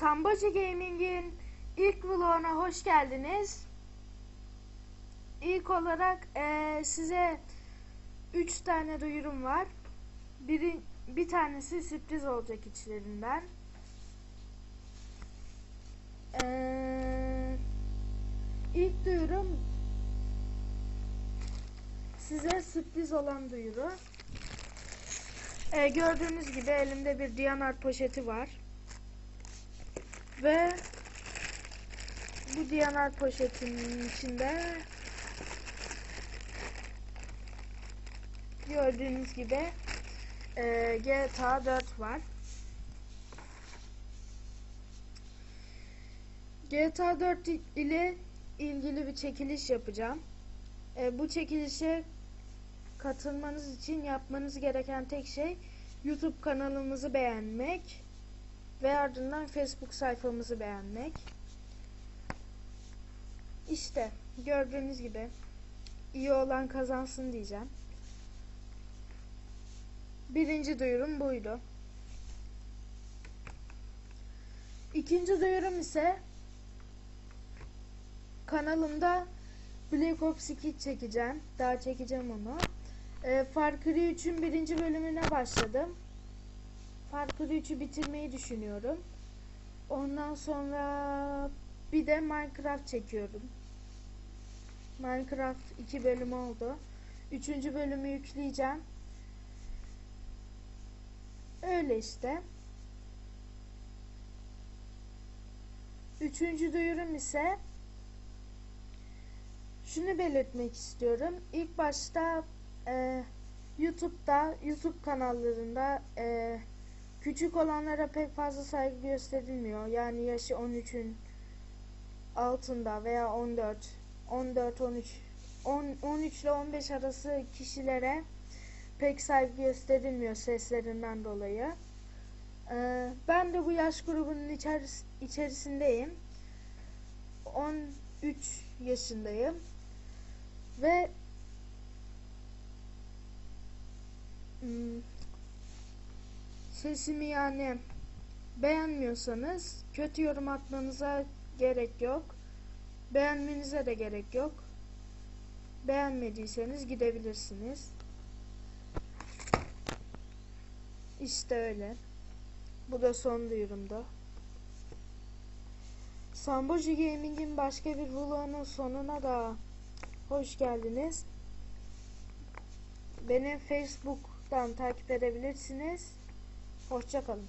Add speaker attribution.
Speaker 1: Samboca Gaming'in ilk vloguna hoş geldiniz. İlk olarak eee, size 3 tane duyurum var. Biri, bir tanesi sürpriz olacak içlerinden. Eee ilk duyurum size sürpriz olan duyuru. Ee, gördüğünüz gibi elimde bir Diyanar poşeti var. Ve bu Diyanar poşetinin içinde gördüğünüz gibi e, GTA 4 var. GTA 4 ile ilgili bir çekiliş yapacağım. E, bu çekilişe katılmanız için yapmanız gereken tek şey YouTube kanalımızı beğenmek ve ardından Facebook sayfamızı beğenmek. İşte gördüğünüz gibi iyi olan kazansın diyeceğim. Birinci duyurum buydu. İkinci duyurum ise kanalımda Black Ops 2 çekeceğim. Daha çekeceğim onu. E, Far Cry 3'ün birinci bölümüne başladım. Cry 3'ü bitirmeyi düşünüyorum. Ondan sonra bir de Minecraft çekiyorum. Minecraft 2 bölüm oldu. Üçüncü bölümü yükleyeceğim. Öyle işte. Üçüncü duyurum ise şunu belirtmek istiyorum. İlk başta e, YouTube'da, YouTube kanallarında e, küçük olanlara pek fazla saygı gösterilmiyor. Yani yaşı 13'ün altında veya 14, 14, 13, 10, 13 ile 15 arası kişilere pek saygı gösterilmiyor seslerinden dolayı. E, ben de bu yaş grubunun içeris içerisindeyim. 13 yaşındayım. Ve hmm, sesimi yani beğenmiyorsanız kötü yorum atmanıza gerek yok. Beğenmenize de gerek yok. Beğenmediyseniz gidebilirsiniz. İşte öyle. Bu da son duyurumda. Samboji Gaming'in başka bir vlogunun sonuna da hoş geldiniz. Beni Facebook'tan takip edebilirsiniz. Hoşçakalın.